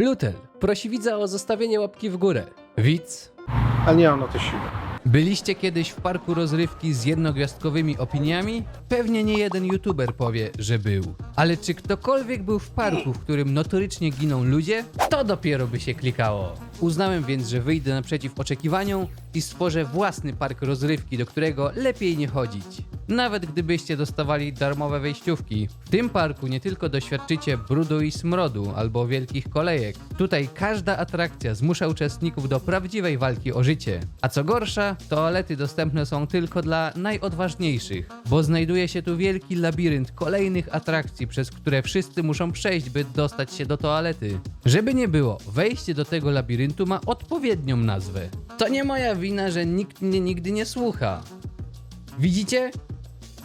Lutel prosi widza o zostawienie łapki w górę. Widz, Ale nie mam na to siły. byliście kiedyś w parku rozrywki z jednogwiazdkowymi opiniami? Pewnie nie jeden youtuber powie, że był. Ale czy ktokolwiek był w parku, w którym notorycznie giną ludzie? To dopiero by się klikało. Uznałem więc, że wyjdę naprzeciw oczekiwaniom i stworzę własny park rozrywki, do którego lepiej nie chodzić. Nawet gdybyście dostawali darmowe wejściówki. W tym parku nie tylko doświadczycie brudu i smrodu albo wielkich kolejek. Tutaj każda atrakcja zmusza uczestników do prawdziwej walki o życie. A co gorsza, toalety dostępne są tylko dla najodważniejszych, bo znajduje się tu wielki labirynt kolejnych atrakcji, przez które wszyscy muszą przejść, by dostać się do toalety. Żeby nie było, wejście do tego labiryntu ma odpowiednią nazwę. To nie moja wina, że nikt mnie nigdy nie słucha. Widzicie?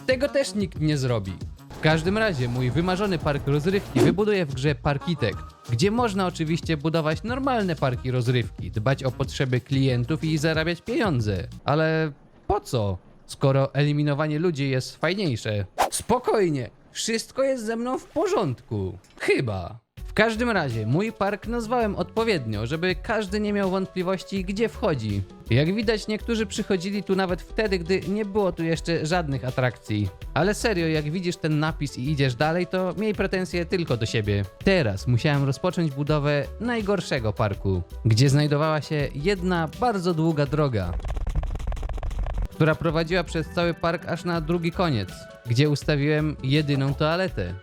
Tego też nikt nie zrobi. W każdym razie mój wymarzony park rozrywki wybuduje w grze Parkitekt, gdzie można oczywiście budować normalne parki rozrywki, dbać o potrzeby klientów i zarabiać pieniądze. Ale po co, skoro eliminowanie ludzi jest fajniejsze? Spokojnie, wszystko jest ze mną w porządku. Chyba. Każdym razie, mój park nazwałem odpowiednio, żeby każdy nie miał wątpliwości, gdzie wchodzi. Jak widać, niektórzy przychodzili tu nawet wtedy, gdy nie było tu jeszcze żadnych atrakcji. Ale serio, jak widzisz ten napis i idziesz dalej, to miej pretensje tylko do siebie. Teraz musiałem rozpocząć budowę najgorszego parku, gdzie znajdowała się jedna bardzo długa droga która prowadziła przez cały park aż na drugi koniec, gdzie ustawiłem jedyną toaletę.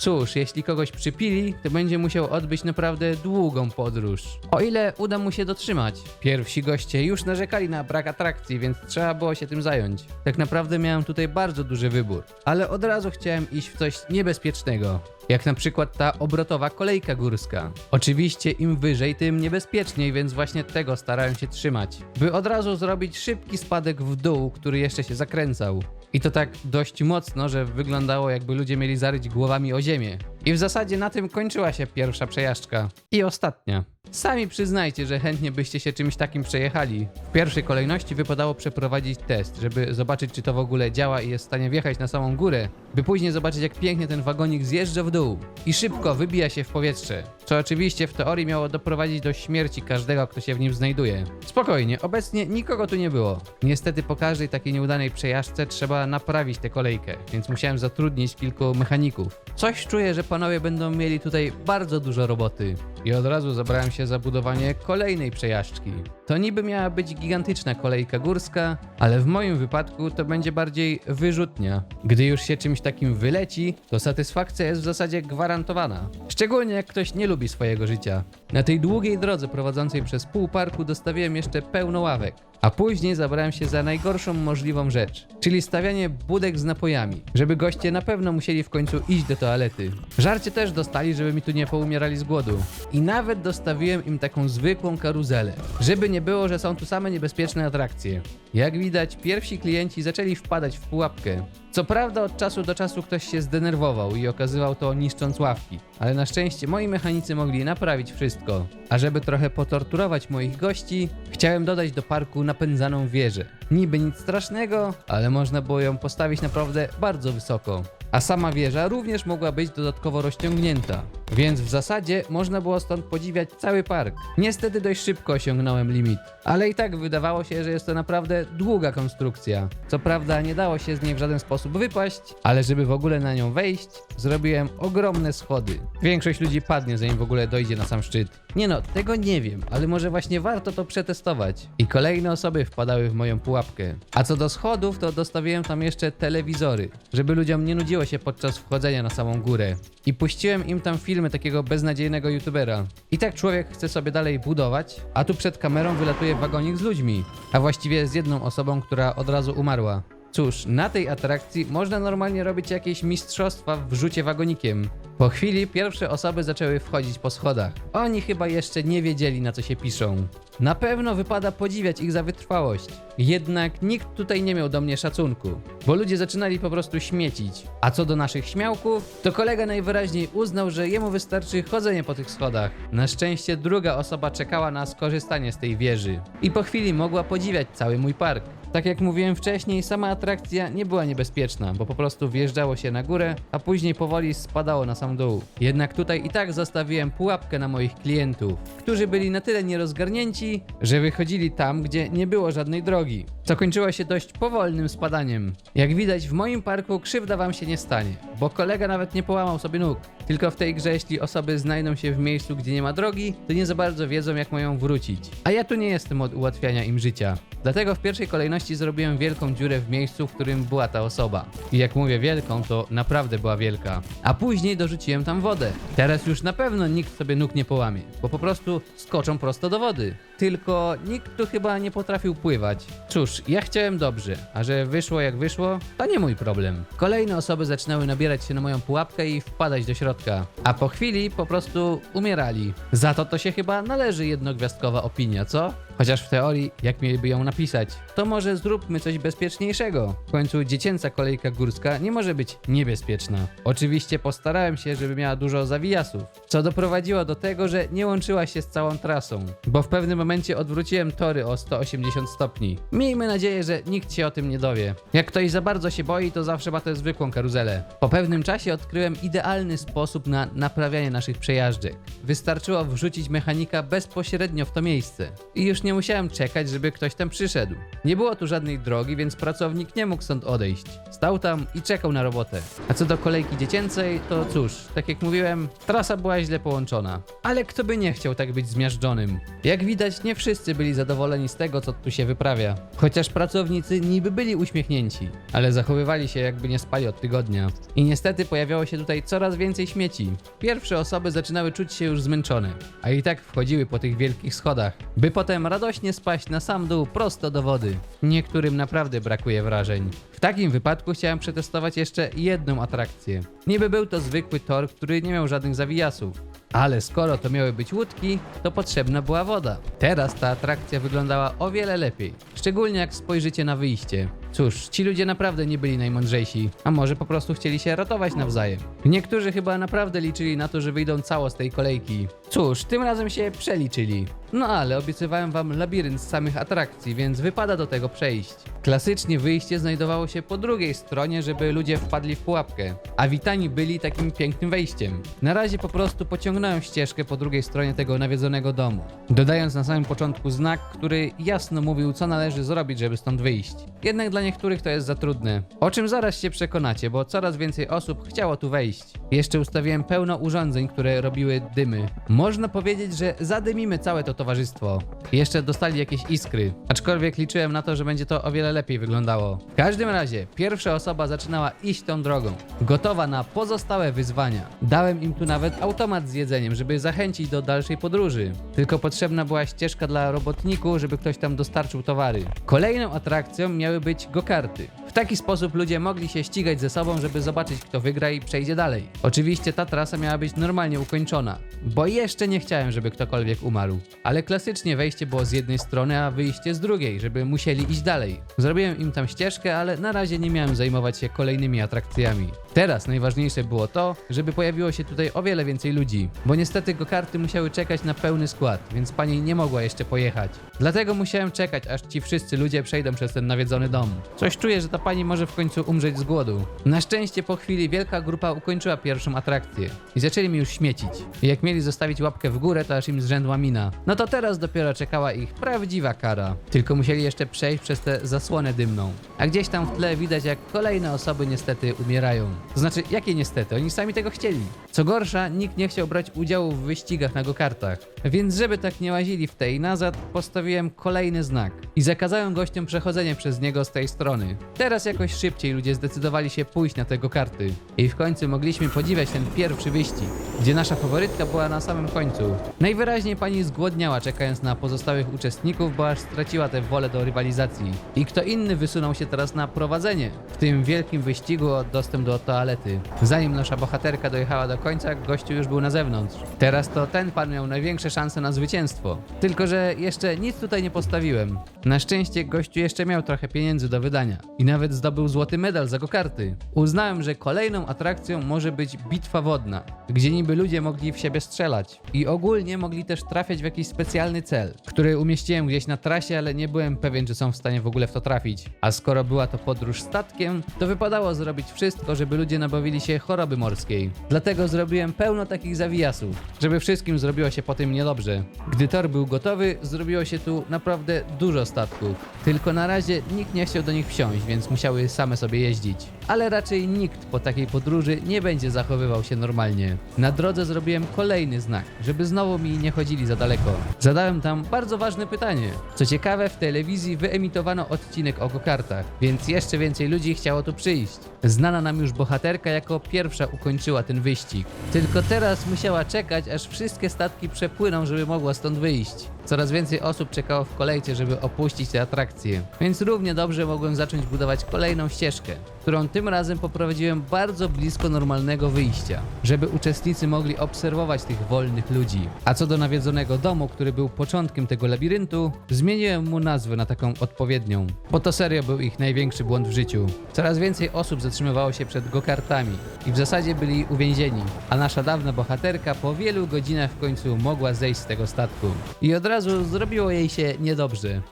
Cóż, jeśli kogoś przypili, to będzie musiał odbyć naprawdę długą podróż. O ile uda mu się dotrzymać. Pierwsi goście już narzekali na brak atrakcji, więc trzeba było się tym zająć. Tak naprawdę miałem tutaj bardzo duży wybór, ale od razu chciałem iść w coś niebezpiecznego. Jak na przykład ta obrotowa kolejka górska. Oczywiście im wyżej, tym niebezpieczniej, więc właśnie tego starałem się trzymać. By od razu zrobić szybki spadek w dół, który jeszcze się zakręcał. I to tak dość mocno, że wyglądało jakby ludzie mieli zaryć głowami o ziemię. I w zasadzie na tym kończyła się pierwsza przejażdżka. I ostatnia. Sami przyznajcie, że chętnie byście się czymś takim przejechali. W pierwszej kolejności wypadało przeprowadzić test, żeby zobaczyć, czy to w ogóle działa i jest w stanie wjechać na samą górę, by później zobaczyć, jak pięknie ten wagonik zjeżdża w dół i szybko wybija się w powietrze. Co oczywiście w teorii miało doprowadzić do śmierci każdego, kto się w nim znajduje. Spokojnie, obecnie nikogo tu nie było. Niestety po każdej takiej nieudanej przejażdżce trzeba naprawić tę kolejkę, więc musiałem zatrudnić kilku mechaników. Coś czuję, że panowie będą mieli tutaj bardzo dużo roboty. I od razu zabrałem się za budowanie kolejnej przejażdżki. To niby miała być gigantyczna kolejka górska, ale w moim wypadku to będzie bardziej wyrzutnia. Gdy już się czymś takim wyleci, to satysfakcja jest w zasadzie gwarantowana. Szczególnie jak ktoś nie lubi swojego życia. Na tej długiej drodze prowadzącej przez pół parku dostawiłem jeszcze pełno ławek. A później zabrałem się za najgorszą możliwą rzecz, czyli stawianie budek z napojami, żeby goście na pewno musieli w końcu iść do toalety. Żarcie też dostali, żeby mi tu nie poumierali z głodu. I nawet dostawiłem im taką zwykłą karuzelę, żeby nie było, że są tu same niebezpieczne atrakcje. Jak widać, pierwsi klienci zaczęli wpadać w pułapkę. Co prawda od czasu do czasu ktoś się zdenerwował i okazywał to niszcząc ławki, ale na szczęście moi mechanicy mogli naprawić wszystko. A żeby trochę potorturować moich gości, chciałem dodać do parku napędzaną wieżę. Niby nic strasznego, ale można było ją postawić naprawdę bardzo wysoko. A sama wieża również mogła być dodatkowo rozciągnięta, więc w zasadzie można było stąd podziwiać cały park. Niestety dość szybko osiągnąłem limit, ale i tak wydawało się, że jest to naprawdę długa konstrukcja. Co prawda nie dało się z niej w żaden sposób wypaść, ale żeby w ogóle na nią wejść, zrobiłem ogromne schody. Większość ludzi padnie, zanim w ogóle dojdzie na sam szczyt. Nie no, tego nie wiem, ale może właśnie warto to przetestować. I kolejne osoby wpadały w moją pułapkę. A co do schodów, to dostawiłem tam jeszcze telewizory, żeby ludziom nie nudziło się podczas wchodzenia na samą górę. I puściłem im tam filmy takiego beznadziejnego youtubera. I tak człowiek chce sobie dalej budować, a tu przed kamerą wylatuje wagonik z ludźmi, a właściwie z jedną osobą, która od razu umarła. Cóż, na tej atrakcji można normalnie robić jakieś mistrzostwa w rzucie wagonikiem. Po chwili pierwsze osoby zaczęły wchodzić po schodach. Oni chyba jeszcze nie wiedzieli na co się piszą. Na pewno wypada podziwiać ich za wytrwałość. Jednak nikt tutaj nie miał do mnie szacunku, bo ludzie zaczynali po prostu śmiecić. A co do naszych śmiałków, to kolega najwyraźniej uznał, że jemu wystarczy chodzenie po tych schodach. Na szczęście druga osoba czekała na skorzystanie z tej wieży i po chwili mogła podziwiać cały mój park. Tak jak mówiłem wcześniej, sama atrakcja nie była niebezpieczna, bo po prostu wjeżdżało się na górę, a później powoli spadało na sam dół. Jednak tutaj i tak zostawiłem pułapkę na moich klientów, którzy byli na tyle nierozgarnięci, że wychodzili tam, gdzie nie było żadnej drogi, co kończyło się dość powolnym spadaniem. Jak widać w moim parku krzywda wam się nie stanie, bo kolega nawet nie połamał sobie nóg. Tylko w tej grze, jeśli osoby znajdą się w miejscu, gdzie nie ma drogi, to nie za bardzo wiedzą, jak mają wrócić. A ja tu nie jestem od ułatwiania im życia. Dlatego w pierwszej kolejności zrobiłem wielką dziurę w miejscu, w którym była ta osoba. I jak mówię wielką, to naprawdę była wielka. A później dorzuciłem tam wodę. Teraz już na pewno nikt sobie nóg nie połamie, bo po prostu skoczą prosto do wody. Tylko nikt tu chyba nie potrafił pływać. Cóż, ja chciałem dobrze, a że wyszło jak wyszło, to nie mój problem. Kolejne osoby zaczynały nabierać się na moją pułapkę i wpadać do środka. A po chwili po prostu umierali. Za to to się chyba należy jednogwiazdkowa opinia, co? Chociaż w teorii, jak mieliby ją napisać, to może zróbmy coś bezpieczniejszego. W końcu dziecięca kolejka górska nie może być niebezpieczna. Oczywiście postarałem się, żeby miała dużo zawijasów, co doprowadziło do tego, że nie łączyła się z całą trasą, bo w pewnym momencie odwróciłem tory o 180 stopni. Miejmy nadzieję, że nikt się o tym nie dowie. Jak ktoś za bardzo się boi, to zawsze ma tę zwykłą karuzelę. Po pewnym czasie odkryłem idealny sposób na naprawianie naszych przejażdżek. Wystarczyło wrzucić mechanika bezpośrednio w to miejsce. I już nie musiałem czekać, żeby ktoś tam przyszedł. Nie było tu żadnej drogi, więc pracownik nie mógł stąd odejść. Stał tam i czekał na robotę. A co do kolejki dziecięcej, to cóż, tak jak mówiłem, trasa była źle połączona. Ale kto by nie chciał tak być zmiażdżonym? Jak widać, nie wszyscy byli zadowoleni z tego, co tu się wyprawia. Chociaż pracownicy niby byli uśmiechnięci, ale zachowywali się jakby nie spali od tygodnia. I niestety pojawiało się tutaj coraz więcej śmieci. Pierwsze osoby zaczynały czuć się już zmęczone, a i tak wchodziły po tych wielkich schodach, by potem radośnie spaść na sam dół prosto do wody. Niektórym naprawdę brakuje wrażeń. W takim wypadku chciałem przetestować jeszcze jedną atrakcję. Niby był to zwykły tor, który nie miał żadnych zawijasów. Ale skoro to miały być łódki, to potrzebna była woda. Teraz ta atrakcja wyglądała o wiele lepiej. Szczególnie jak spojrzycie na wyjście. Cóż, ci ludzie naprawdę nie byli najmądrzejsi, a może po prostu chcieli się ratować nawzajem. Niektórzy chyba naprawdę liczyli na to, że wyjdą cało z tej kolejki. Cóż, tym razem się przeliczyli. No ale obiecywałem wam labirynt z samych atrakcji, więc wypada do tego przejść. Klasycznie wyjście znajdowało się po drugiej stronie, żeby ludzie wpadli w pułapkę, a witani byli takim pięknym wejściem. Na razie po prostu pociągnąłem ścieżkę po drugiej stronie tego nawiedzonego domu, dodając na samym początku znak, który jasno mówił, co należy zrobić, żeby stąd wyjść. Jednak dla niektórych to jest za trudne. O czym zaraz się przekonacie, bo coraz więcej osób chciało tu wejść. Jeszcze ustawiłem pełno urządzeń, które robiły dymy. Można powiedzieć, że zadymimy całe to towarzystwo. Jeszcze dostali jakieś iskry, aczkolwiek liczyłem na to, że będzie to o wiele lepiej wyglądało. W każdym razie, pierwsza osoba zaczynała iść tą drogą, gotowa na pozostałe wyzwania. Dałem im tu nawet automat z jedzeniem, żeby zachęcić do dalszej podróży. Tylko potrzebna była ścieżka dla robotników, żeby ktoś tam dostarczył towary. Kolejną atrakcją miały być go-karty. W taki sposób ludzie mogli się ścigać ze sobą, żeby zobaczyć, kto wygra i przejdzie dalej. Oczywiście ta trasa miała być normalnie ukończona, bo jeszcze nie chciałem, żeby ktokolwiek umarł. Ale klasycznie wejście było z jednej strony, a wyjście z drugiej, żeby musieli iść dalej. Zrobiłem im tam ścieżkę, ale na razie nie miałem zajmować się kolejnymi atrakcjami. Teraz najważniejsze było to, żeby pojawiło się tutaj o wiele więcej ludzi, bo niestety go-karty musiały czekać na pełny skład, więc pani nie mogła jeszcze pojechać. Dlatego musiałem czekać, aż ci wszyscy ludzie przejdą przez ten nawiedzony dom. Coś czuję, że ta pani może w końcu umrzeć z głodu. Na szczęście po chwili wielka grupa ukończyła pierwszą atrakcję i zaczęli mi już śmiecić. I jak mieli zostawić łapkę w górę, to aż im zrzędła mina. No to teraz dopiero czekała ich prawdziwa kara. Tylko musieli jeszcze przejść przez tę zasłonę dymną. A gdzieś tam w tle widać, jak kolejne osoby niestety umierają. To znaczy, jakie niestety? Oni sami tego chcieli. Co gorsza, nikt nie chciał brać udziału w wyścigach na go-kartach. Więc żeby tak nie łazili w tej nazad, postawiłem kolejny znak i zakazałem gościom przechodzenia przez niego z tej strony. Teraz jakoś szybciej ludzie zdecydowali się pójść na te go-karty. I w końcu mogliśmy podziwiać ten pierwszy wyścig, gdzie nasza faworytka była na samym końcu. Najwyraźniej pani zgłodniała czekając na pozostałych uczestników, bo aż straciła tę wolę do rywalizacji. I kto inny wysunął się teraz na prowadzenie w tym wielkim wyścigu o dostęp do toalety. Zanim nasza bohaterka dojechała do końca, gościu już był na zewnątrz. Teraz to ten pan miał największe szanse na zwycięstwo. Tylko, że jeszcze nic tutaj nie postawiłem. Na szczęście gościu jeszcze miał trochę pieniędzy do wydania. I nawet zdobył złoty medal za go-karty. Uznałem, że kolejną atrakcją może być bitwa wodna, gdzie niby ludzie mogli w siebie strzelać. I ogólnie mogli też trafiać w jakiś specjalny cel, który umieściłem gdzieś na trasie, ale nie byłem pewien, czy są w stanie w ogóle w to trafić. A skoro była to podróż statkiem, to wypadało zrobić wszystko, żeby ludzie nabawili się choroby morskiej. Dlatego zrobiłem pełno takich zawijasów, żeby wszystkim zrobiło się po tym niedobrze. Gdy tor był gotowy, zrobiło się tu naprawdę dużo statków. Tylko na razie nikt nie chciał do nich wsiąść, więc musiały same sobie jeździć. Ale raczej nikt po takiej podróży nie będzie zachowywał się normalnie. Na drodze zrobiłem kolejny znak, żeby znowu mi nie chodzili za daleko. Zadałem tam bardzo ważne pytanie. Co ciekawe, w telewizji wyemitowano odcinek o gokartach, więc jeszcze więcej ludzi chciało tu przyjść. Znana nam już bohaterka jako pierwsza ukończyła ten wyścig. Tylko teraz musiała czekać, aż wszystkie statki przepłyną, żeby mogła stąd wyjść. Coraz więcej osób czekało w kolejce, żeby opuścić tę atrakcję, więc równie dobrze mogłem zacząć budować kolejną ścieżkę, którą tym razem poprowadziłem bardzo blisko normalnego wyjścia, żeby uczestnicy mogli obserwować tych wolnych ludzi. A co do nawiedzonego domu, który był początkiem tego labiryntu, zmieniłem mu nazwę na taką odpowiednią, bo to serio był ich największy błąd w życiu. Coraz więcej osób zatrzymywało się przed gokartami i w zasadzie byli uwięzieni, a nasza dawna bohaterka po wielu godzinach w końcu mogła zejść z tego statku. I od razu zrobiło jej się niedobrze.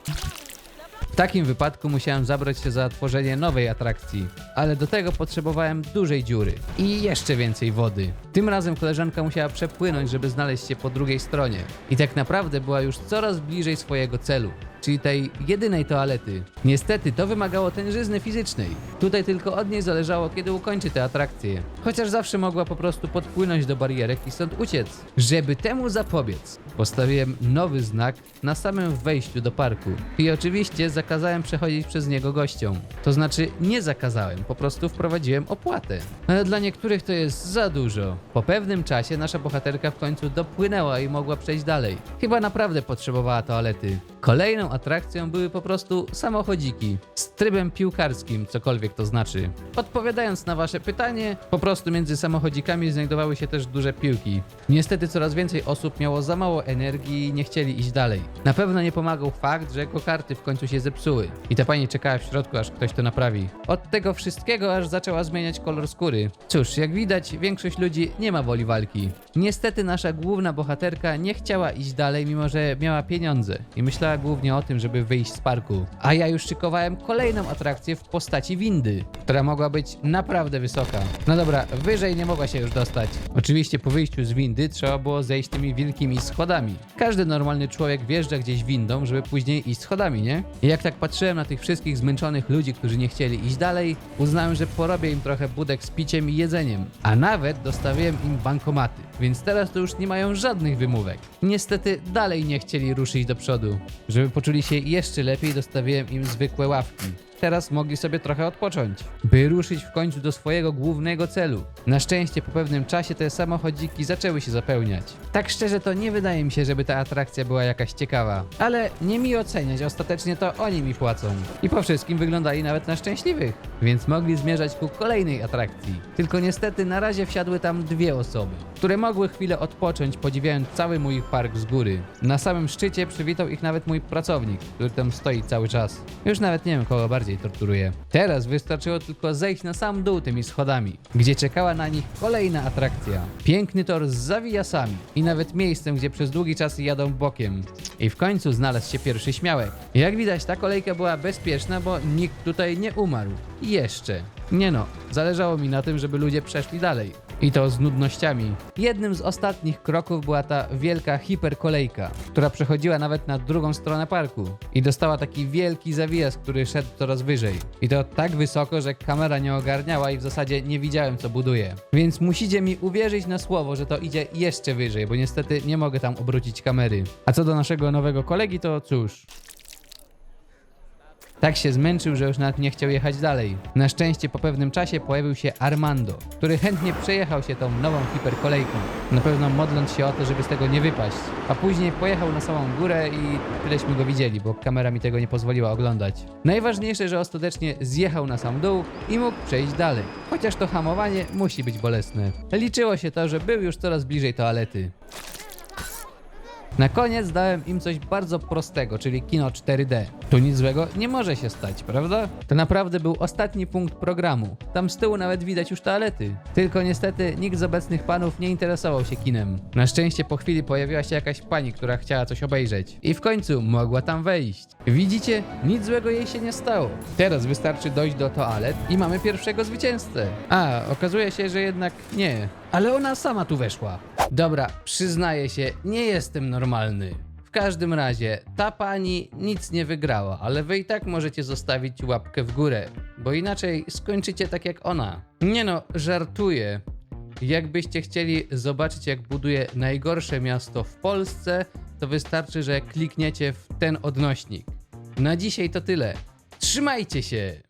W takim wypadku musiałem zabrać się za tworzenie nowej atrakcji, ale do tego potrzebowałem dużej dziury i jeszcze więcej wody. Tym razem koleżanka musiała przepłynąć, żeby znaleźć się po drugiej stronie i tak naprawdę była już coraz bliżej swojego celu. Czyli tej jedynej toalety. Niestety to wymagało tężyzny fizycznej. Tutaj tylko od niej zależało, kiedy ukończy tę atrakcję. Chociaż zawsze mogła po prostu podpłynąć do barierek i stąd uciec. Żeby temu zapobiec, postawiłem nowy znak na samym wejściu do parku. I oczywiście zakazałem przechodzić przez niego gościom. To znaczy nie zakazałem, po prostu wprowadziłem opłatę. Ale dla niektórych to jest za dużo. Po pewnym czasie nasza bohaterka w końcu dopłynęła i mogła przejść dalej. Chyba naprawdę potrzebowała toalety. Kolejną atrakcją były po prostu samochodziki z trybem piłkarskim, cokolwiek to znaczy. Odpowiadając na wasze pytanie, po prostu między samochodzikami znajdowały się też duże piłki. Niestety coraz więcej osób miało za mało energii i nie chcieli iść dalej. Na pewno nie pomagał fakt, że go-karty w końcu się zepsuły i ta pani czekała w środku, aż ktoś to naprawi. Od tego wszystkiego aż zaczęła zmieniać kolor skóry. Cóż, jak widać, większość ludzi nie ma woli walki. Niestety nasza główna bohaterka nie chciała iść dalej, mimo że miała pieniądze i myślała głównie o tym, żeby wyjść z parku. A ja już szykowałem kolejną atrakcję w postaci windy, która mogła być naprawdę wysoka. No dobra, wyżej nie mogła się już dostać. Oczywiście po wyjściu z windy trzeba było zejść tymi wielkimi schodami. Każdy normalny człowiek wjeżdża gdzieś windą, żeby później iść schodami, nie? I jak tak patrzyłem na tych wszystkich zmęczonych ludzi, którzy nie chcieli iść dalej, uznałem, że porobię im trochę budek z piciem i jedzeniem. A nawet dostawiłem im bankomaty, więc teraz to już nie mają żadnych wymówek. Niestety dalej nie chcieli ruszyć do przodu. Żeby poczuli się jeszcze lepiej, dostawiłem im zwykłe ławki. Teraz mogli sobie trochę odpocząć, by ruszyć w końcu do swojego głównego celu. Na szczęście po pewnym czasie te samochodziki zaczęły się zapełniać. Tak szczerze to nie wydaje mi się, żeby ta atrakcja była jakaś ciekawa. Ale nie mi oceniać, ostatecznie to oni mi płacą. I po wszystkim wyglądali nawet na szczęśliwych, więc mogli zmierzać ku kolejnej atrakcji. Tylko niestety na razie wsiadły tam dwie osoby, które mogły chwilę odpocząć, podziwiając cały mój park z góry. Na samym szczycie przywitał ich nawet mój pracownik, który tam stoi cały czas. Już nawet nie wiem, kogo torturuje. Teraz wystarczyło tylko zejść na sam dół tymi schodami, gdzie czekała na nich kolejna atrakcja. Piękny tor z zawijasami i nawet miejscem, gdzie przez długi czas jadą bokiem. I w końcu znalazł się pierwszy śmiałek. Jak widać, ta kolejka była bezpieczna, bo nikt tutaj nie umarł. Jeszcze. Nie no, zależało mi na tym, żeby ludzie przeszli dalej. I to z nudnościami. Jednym z ostatnich kroków była ta wielka hiperkolejka, która przechodziła nawet na drugą stronę parku. I dostała taki wielki zawijas, który szedł coraz wyżej. I to tak wysoko, że kamera nie ogarniała i w zasadzie nie widziałem co buduje. Więc musicie mi uwierzyć na słowo, że to idzie jeszcze wyżej, bo niestety nie mogę tam obrócić kamery. A co do naszego nowego kolegi, to cóż, tak się zmęczył, że już nawet nie chciał jechać dalej. Na szczęście po pewnym czasie pojawił się Armando, który chętnie przejechał się tą nową hiperkolejką. Na pewno modląc się o to, żeby z tego nie wypaść. A później pojechał na samą górę i tyleśmy go widzieli, bo kamera mi tego nie pozwoliła oglądać. Najważniejsze, że ostatecznie zjechał na sam dół i mógł przejść dalej. Chociaż to hamowanie musi być bolesne. Liczyło się to, że był już coraz bliżej toalety. Na koniec dałem im coś bardzo prostego, czyli kino 4D. Tu nic złego nie może się stać, prawda? To naprawdę był ostatni punkt programu. Tam z tyłu nawet widać już toalety. Tylko niestety nikt z obecnych panów nie interesował się kinem. Na szczęście po chwili pojawiła się jakaś pani, która chciała coś obejrzeć. I w końcu mogła tam wejść. Widzicie? Nic złego jej się nie stało. Teraz wystarczy dojść do toalet i mamy pierwszego zwycięzcę. A, okazuje się, że jednak nie. Ale ona sama tu weszła. Dobra, przyznaję się, nie jestem normalny. W każdym razie, ta pani nic nie wygrała, ale wy i tak możecie zostawić łapkę w górę, bo inaczej skończycie tak jak ona. Nie no, żartuję. Jakbyście chcieli zobaczyć, jak buduje najgorsze miasto w Polsce, to wystarczy, że klikniecie w ten odnośnik. Na dzisiaj to tyle. Trzymajcie się!